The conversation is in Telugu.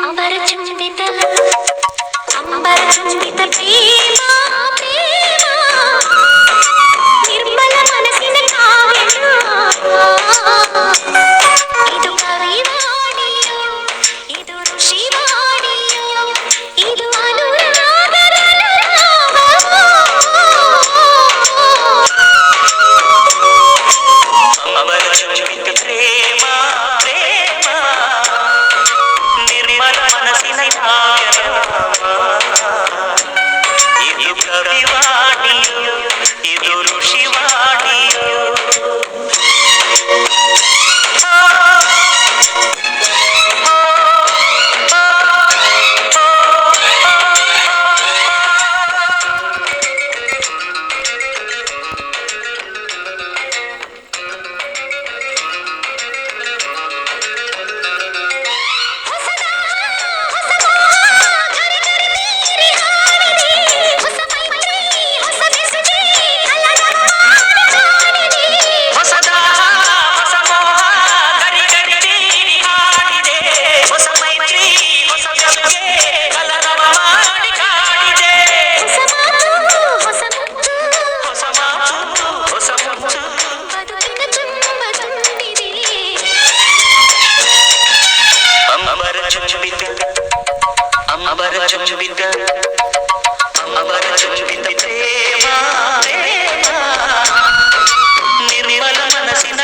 అంబర చుంబిత అంబర చుంబిత ప్రేమ Ahora అమరచుంబిత అమరచుంబిత ప్రేమ నిర్మల మనసిన